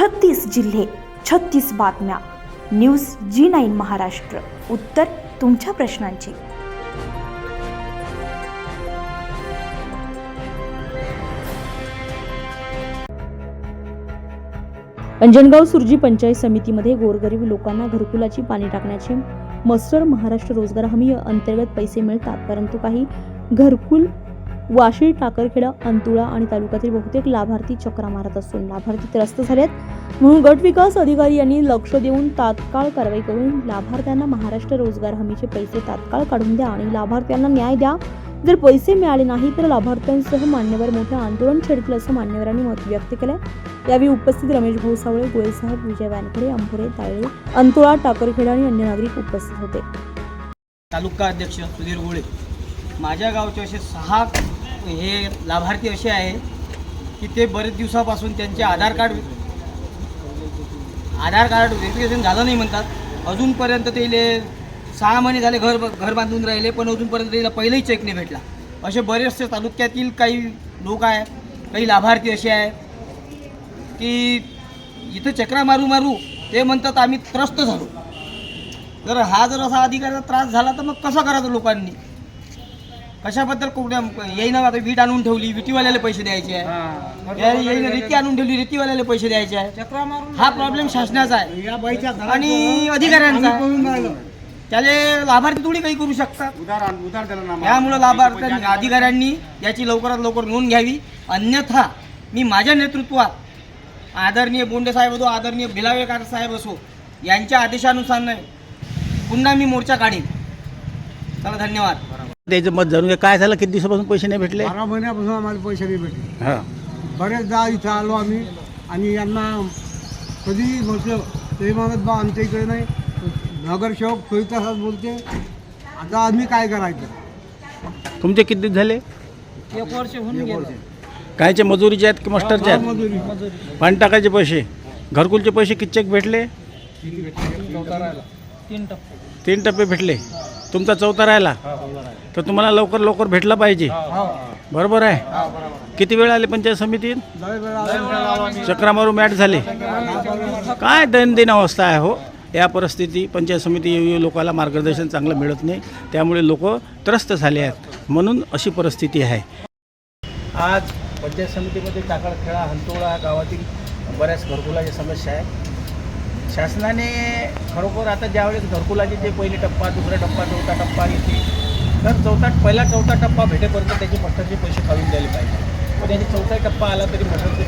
छत्तीस जिल्हे छत्तीस बातम्या. News G nine Maharashtra. उत्तर तुमच्या प्रश्नांची. अंजनगाव सुरजी पंचायत समितीमध्ये गोरगरीब लोकांना घरकुलाची पाणी टाकण्याचे मस्टर महाराष्ट्र रोजगार हमी अंतर्गत पैसे मिळतात परंतु काही घरकुल वाशी टाकरखेडा अंतुळा आणि तालुक्यातील बहुतेक लाभार्थी चक्रा मारत असून लाभार्थी त्रस्त झालेत. म्हणून गट विकास अधिकारी यांनी लक्ष देऊन तात्काळ कारवाई करून लाभार्थ्यांना महाराष्ट्र रोजगार हमीचे पैसे तात्काळ काढून द्या आणि लाभार्थ्यांना न्याय द्या. जर पैसे मिळाले नाही तर लाभार्थ्यांसह मान्यवर मोठं आंदोलन छेडतील असं मान्यवरांनी मत व्यक्त केलं यावेळी उपस्थित रमेश भाऊ सावळे गोळेसाहेब विजय वानखडे अंभुरे ताळे अंतुळा टाकरखेडा आणि अन्य नागरिक उपस्थित होते. तालुका अध्यक्ष सुधीर गोळे माझ्या गावचे असे सहा हे लाभार्थी असे आहे की ते बरेच दिवसापासून त्यांचे Aadhaar card Aadhaar card verification झालं नाही म्हणतात. अजूनपर्यंत ते सहा महिने झाले घर घर बांधून राहिले पण अजूनपर्यंत त्याला पहिलाही चेक नाही भेटला. असे बरेचसे तालुक्यातील काही लोक आहे काही लाभार्थी असे आहे की इथं चक्रा मारू मारू ते म्हणतात आम्ही त्रस्त झालो. जर हा जर असा अधिकाराचा त्रास झाला तर मग कसं करायचं लोकांनी? कशाबद्दल कुठल्या येईन आता वीट आणून ठेवली विटीवाल्याला पैसे द्यायचे आहे. येईन रेती आणून ठेवली रेतीवाल्याला पैसे द्यायचे आहे. हा प्रॉब्लेम शासनाचा आहे. आणि अधिकाऱ्यांचा. आहे. त्याले लाभार्थी थोडी काही करू शकतात. उदार उदार त्याला नाम यामुळं लाभार्थ्यांनी अधिकाऱ्यांनी याची लवकरात लवकर नोंद घ्यावी. अन्यथा मी माझ्या नेतृत्वात आदरणीय बोंडे साहेब असो आदरणीय भिलावेकर साहेब असो यांच्या आदेशानुसार नाही पुन्हा मी मोर्चा काढेन. चला धन्यवाद. त्याचं मत जाणून घ्या काय झालं? किती दिवसापासून पैसे नाही भेटले? बारा महिन्यापासून आम्हाला पैसे नाही भेटले. हां. बरेचदा इथं आलो आम्ही आणि यांना कधी म्हटलं तरी म्हणत बा आमच्या इकडे नाही. नगरसेवक तासात बोलते. आता आम्ही काय करायचं? तुमचे किती दिवस झाले? एक वर्ष होऊन गेलं. कायचे मजुरीचे आहेत की मास्टरचे आहेत? मजुरी. पाणी टाकायचे पैसे. घरकुलचे पैसे किती चेक भेटले? तीन टप्पे. तीन टप्पे भेटले. तुमचा चौथा राहिला. तर तुम्हाला लवकर लवकर भेटला पाहिजे. बरोबर आहे. किती वेळ आले पंचायत समितीत लय वेळा चक्रा मारू मॅट झाले. काय दैनंदिन अवस्था आहे हो? या परिस्थिती पंचायत समिती लोकांना मार्गदर्शन चांगलं मिळत नाही. त्यामुळे लोक त्रस्त झाले आहेत. म्हणून अशी परिस्थिती आहे. आज पंचायत समितीमध्ये टाकळखेळा हंतोळा गावातील बऱ्याच घरकुलाची समस्या आहे शासनाने खरोखर आता ज्यावेळेस घरकुलाचे जे पहिले टप्पा दुसरा टप्पा चौथा टप्पा येते तर चौथा पहिला चौथा टप्पा भेटेपर्यंत त्याचे मस्टरचे पैसे काढून द्यायला पाहिजे. पण त्याचे चौथा टप्पा आला तरी मस्टरचे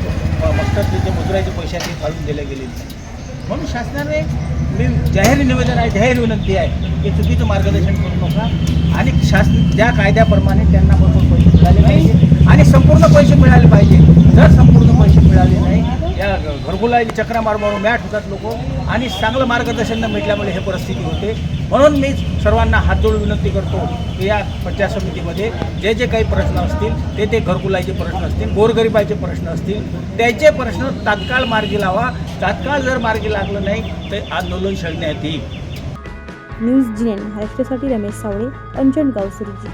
मस्टरचे जे मजुराचे पैसे आहेत ते काढून दिले गेले नाही. म्हणून शासनाने मी जाहीर निवेदन आहे जाहीर विनंती आहे की चुकीचं मार्गदर्शन करू नका. आणि शासन ज्या कायद्याप्रमाणे त्यांना भरपूर पैसे मिळाले पाहिजे आणि संपूर्ण पैसे मिळाले पाहिजे जर संपूर्ण पैसे मिळाले नाही या चक्रा मार मारून मॅट होतात लोक. आणि चांगलं मार्गदर्शन न भेटल्यामुळे हे परिस्थिती होते. म्हणून मी सर्वांना हात जोडून विनंती करतो की या पंचायत समितीमध्ये जे जे काही प्रश्न असतील ते ते घरकुलाचे प्रश्न असतील गोरगरिबाचे प्रश्न असतील त्याचे प्रश्न तात्काळ मार्गी लावा. तात्काळ जर मार्गी लागलं नाही तर आंदोलन छेडण्यात येईल. न्यूज जी महाराष्ट्रासाठी रमेश सावळे अंजनगाव सुरजी